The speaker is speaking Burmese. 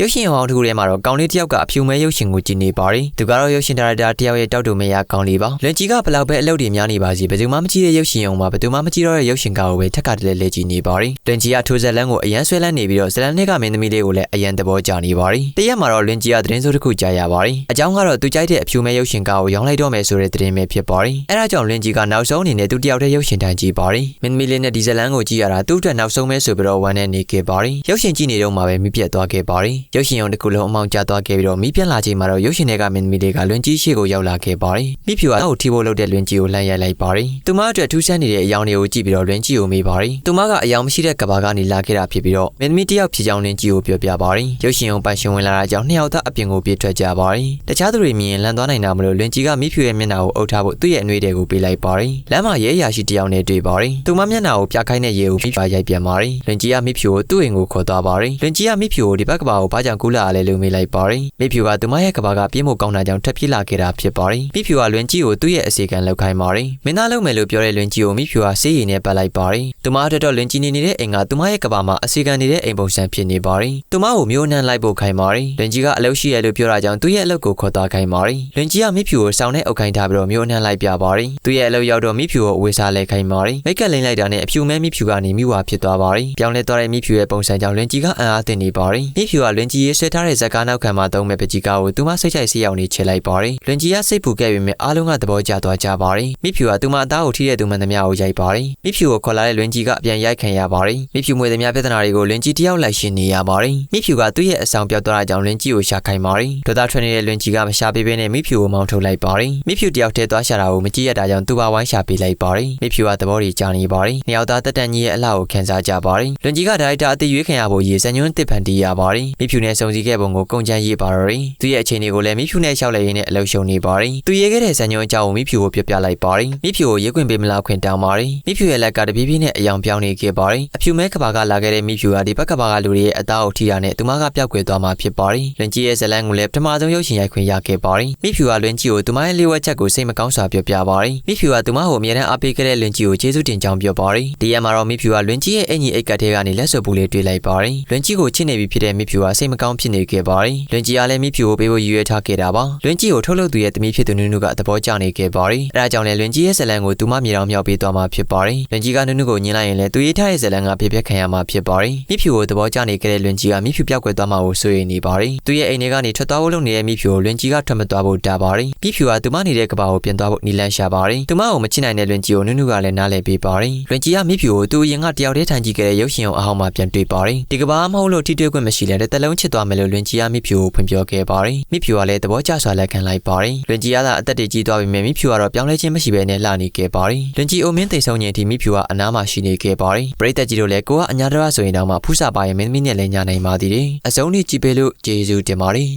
ရုပ်ရှင်ဟောင်းတစ်ခုထဲမှာတော့ကောင်လေးတစ်ယောက်ကအဖြူမဲရုပ်ရှင်ကိုကြည့်နေပါတယ်သူကတော့ရုပ်ရှင်ဒါရိုက်တာတစ်ယောက်ရဲ့တောက်တူမရကောင်လေးပါလွန်ကြီးကဘလောက်ပဲအလုပ်တွေများနေပါစီဘယ်သူမှမကြည့်တဲ့ရုပ်ရှင်အောင်မှာဘယ်သူမှမကြည့်တော့တဲ့ရုပ်ရှင်ကားကိုပဲထက်ကတလဲလဲကြည့်နေပါတယ်လွန်ကြီးကထိုးဇက်လန်းကိုအရန်ဆွဲလန်းနေပြီးတော့ဇလန်နဲ့ကမင်းသမီးလေးကိုလည်းအရန်သဘောကျနေပါတယ်တရက်မှာတော့လွန်ကြီးကသတင်းစိုးတစ်ခုကြားရပါတယ်အကြောင်းကတော့သူကြိုက်တဲ့အဖြူမဲရုပ်ရှင်ကားကိုရောင်းလိုက်တော့မယ်ဆိုတဲ့သတင်းပဲဖြစ်ပါတယ်အဲဒါကြောင့်လွန်ကြီးကနောက်ဆုံးအနေနဲ့သူတယောက်တည်းရုပ်ရှင်တိုင်းကြည့်ပါတယ်မင်းသမီးလေးနဲ့ဒီဇလန်ကိုကြည့်ရတာသူ့အတွက်နောက်ဆုံးပဲဆိုပြီးတော့ဝမ်းနဲ့နေခဲ့ပါတယ်ရုပ်ရှင်ကြည့်နေတော့မှပဲမိပြတ်သွားခဲ့ပါတယ် ရုပ်ရှင်ရုံတစ်ခုလုံးအမောင်ကျသွားခဲ့ပြီးတော့မိပြန်လာချိန်မှာတော့ရုပ်ရှင်တွေကမင်းသမီးလေးကလွန်ကြီးရှိကိုရောက်လာခဲ့ပါတယ်မိဖြူကအောက်ထီဖို့လုပ်တဲ့လွန်ကြီးကိုလှမ်းရိုက်လိုက်ပါတယ်သူမအတွက်ထူးဆန်းနေတဲ့အယောင်တွေကိုကြည့်ပြီးတော့လွန်ကြီးကိုမေးပါတယ်သူမကအယောင်မရှိတဲ့ကဘာကနေလာခဲ့တာဖြစ်ပြီးတော့မင်းသမီးတစ်ယောက်ဖြစ်ကြောင်းလွန်ကြီးကိုပြောပြပါတယ်ရုပ်ရှင်ရုံပိုင်ရှင်ဝင်လာတာကြောင့်နှစ်ယောက်သားအပြင်ကိုပြေးထွက်ကြပါတယ်တခြားသူတွေမြင်ရင်လန်သွားနိုင်တာမလို့လွန်ကြီးကမိဖြူရဲ့မျက်နှာကိုအုပ်ထားဖို့သူ့ရဲ့အနှွေးတွေကိုပေးလိုက်ပါတယ်လမ်းမှာရဲအရာရှိတစ်ယောက်နဲ့တွေ့ပါတယ်သူမမျက်နှာကိုပြခိုင်းတဲ့ရဲကိုမိဖြူရိုက်ပြန်ပါတယ်လွန်ကြီးကမိဖြူကိုသူ့အိမ်ကိုခေါ်သွားပါတယ်လွန်ကြီးကမိဖြူကိုဒီဘက်ကဘာကိုဘာကြောင့်ကူးလာရလဲလို့မေးလိုက်ပါတယ်မိဖြူကသူမရဲ့ကဘာကပြင်းဖို့ကောင်းတာကြောင့်ထပ်ပြေးလာခဲ့တာဖြစ်ပါတယ်မိဖြူကလွန်ကြီးကိုသူ့ရဲ့အစီကံလောက်ခိုင်းပါတယ်မင်းသားလုံးမယ်လို့ပြောတဲ့လွန်ကြီးကိုမိဖြူကစေးရည်နဲ့ပတ်လိုက်ပါတယ်သူမအတွက်တော့လွန်ကြီးနေနေတဲ့အိမ်ကသူမရဲ့ကဘာမှာအစီကံနေတဲ့အိမ်ပုံစံဖြစ်နေပါတယ်သူမကိုမျိုးနှမ်းလိုက်ဖို့ခိုင်းပါတယ်လွန်ကြီးကအလုပ်ရှိရလို့ပြောတာကြောင့်သူ့ရဲ့အလုပ်ကိုခေါ်သွားခိုင်းပါတယ်လွန်ကြီးကမိဖြူကိုစောင်းနဲ့အုပ်ခိုင်းထားပြီးတော့မျိုးနှမ်းလိုက်ပြပါတယ်သူ့ရဲ့အလုပ်ရောက်တော့မိဖြူကိုအဝေးစားလဲခိုင်းပါတယ်မိတ်ကလိမ့်လိုက်တာနဲ့အဖြူမဲမိဖြူကနေမိဝါဖြစ်သွားပါတယ်ပြောင်းလဲသွားတဲ့မိဖြူရဲ့ပုံစံကြောင့်လွန်ကြီးကအံ့အားသင့်နေပါတယ်မိဖြူကလွန်ကြီးရေးဆွဲထားတဲ့ဇက်ကားနောက်ခံမှာသုံးမဲ့ပကြီးကားကိုသူမစိတ်ချိုက်စီရောက်နေချေလိုက်ပါတယ်လွန်ကြီးကစိတ်ပူခဲ့ပေမဲ့အားလုံးကသဘောကျသွားကြပါတယ်မိဖြူကသူမအသားကိုထိတဲ့သူမှန်သမျှကိုရိုက်ပါတယ်မိဖြူကိုခေါ်လာတဲ့လွန်ကြီးကအပြန်ရိုက်ခံရပါတယ်မိဖြူမွေသမျှပြဿနာတွေကိုလွန်ကြီးတယောက်လိုက်ရှင်းနေရပါတယ်မိဖြူကသူ့ရဲ့အဆောင်ပြောက်သွားတာကြောင့်လွန်ကြီးကိုရှာခိုင်းပါတယ်ဒေါသထွက်နေတဲ့လွန်ကြီးကမရှာပေးဘဲနဲ့မိဖြူကိုမောင်းထုတ်လိုက်ပါတယ်မိဖြူတယောက်တည်းသွားရှာတာကိုမကြည့်ရတာကြောင့်သူပါဝိုင်းရှာပေးလိုက်ပါတယ်မိဖြူကသဘောတွေကြာနေပါတယ်နှစ်ယောက်သားတက်တန်ကြီးရဲ့အလှကိုခံစားကြပါတယ်လွန်ကြီးကဒါရိုက်တာအသေးရွေးခံရဖို့ရေစံညွန်းတစ်ဖန်တီးရပါတယ်မိဖြူနဲ့စုံစည်းခဲ့ပုံကိုကုန်ချမ်းရေးပါတော့တယ်သူရဲ့အခြေအနေကိုလည်းမိဖြူနဲ့ရှောက်လိုက်ရင်းနဲ့အလုပ်ရှုံနေပါတယ်သူရေးခဲ့တဲ့စံညွန်းအကြောင်းကိုမိဖြူကိုပြောပြလိုက်ပါတယ်မိဖြူကိုရေးခွင့်ပေးမလားခွင့်တောင်းပါတယ်မိဖြူရဲ့လက်ကတပြေးပြေးနဲ့အယောင်ပြောင်းနေခဲ့ပါတယ်အဖြူမဲကဘာကလာခဲ့တဲ့မိဖြူကဒီဘက်ကဘာကလူတွေရဲ့အသားကိုထိတာနဲ့သူမကပျောက်ကွယ်သွားမှာဖြစ်ပါတယ်လွန်ကြီးရဲ့ဇလန်းကိုလည်းပထမဆုံးရုပ်ရှင်ရိုက်ခွင့်ရခဲ့ပါတယ်မိဖြူကလွန်ကြီးကိုသူမရဲ့လေးဝက်ချက်ကိုစိတ်မကောင်းစွာပြောပြပါတယ်မိဖြူကသူမကိုအမြဲတမ်းအားပေးခဲ့တဲ့လွန်ကြီးကိုကျေးဇူးတင်ကြောင်းပြောပါတယ်ဒီရက်မှာတော့မိဖြူကလွန်ကြီးရဲ့အင်ကြီးအိတ်ကတ်ထဲကနေလက်စွပ်ပူလေးတွေ့လိုက်ပါတယ်လွန်ကြီးကိုချစ်နေပြီဖြစ်တဲ့မိဖြူကစိတ်မကောင်းဖြစ်နေခဲ့ပါတယ်လွန်ကြီးကလည်းမိဖြူကိုပေးဖို့ရည်ရွယ်ထားခဲ့တာပါလွန်ကြီးကိုထုတ်လုပ်သူရဲ့သမီးဖြစ်သူနုနုကသဘောကျနေခဲ့ပါတယ်အဲဒါကြောင့်လည်းလွန်ကြီးရဲ့ဇလန်ကိုသူမမြေတော်မြောက်ပေးသွားမှာဖြစ်ပါတယ်လွန်ကြီးကနုနုကိုညှင်းလိုက်ရင်လည်းသူရေးထားတဲ့ဇလန်ကပြပြခံရမှာဖြစ်ပါတယ်မိဖြူကိုသဘောကျနေခဲ့တဲ့လွန်ကြီးကမိဖြူပြောက်ကွယ်သွားမှာကိုစိုးရိမ်နေပါတယ်သူရဲ့အိမ်ထဲကနေထွက်သွားဖို့လုပ်နေတဲ့မိဖြူကိုလွန်ကြီးကထွက်မသွားဖို့တားပါတယ်မိဖြူကသူမနေတဲ့ကဘာကိုပြန်သွားဖို့နီလန်ရှာပါတယ်သူမကိုမချစ်နိုင်တဲ့လွန်ကြီးကိုနုနုကလည်းနားလည်ပေးပါတယ်လွန်ကြီးကမိဖြူကိုသူအရင်ကတယောက်တည်းထိုင်ကြည့်ခဲ့တဲ့ရုပ်ရှင်အောင်အဟောင်းမှပြန်တွေ့ပါတယ်ဒီကဘာမဟုတ်လို့ထိတွေ့ခွင့်မရှိလဲတဲ့တလုံးချစ်သွားမယ်လို့လွန်ကြီးကမိဖြူကိုဖွင့်ပြောခဲ့ပါတယ်မိဖြူကလည်းသဘောကျစွာလက်ခံလိုက်ပါတယ်လွန်ကြီးကသာအသက်တွေကြီးသွားပြီမြမိဖြူကတော့ပြောင်းလဲခြင်းမရှိဘဲနဲ့လှနေခဲ့ပါတယ်လွန်ကြီးအိုမင်းတိတ်ဆုံးခြင်းအထိမိဖြူကအနားမှာရှိနေခဲ့ပါတယ်ပရိသတ်ကြီးတို့လည်းကိုကအညာတရဆိုရင်တော့မှဖူးစာပါရင်မင်းသမီးနဲ့လည်းညာနိုင်ပါသေးတယ်အစုံလေးကြည့်ပေးလို့ကျေးဇူးတင်ပါတယ်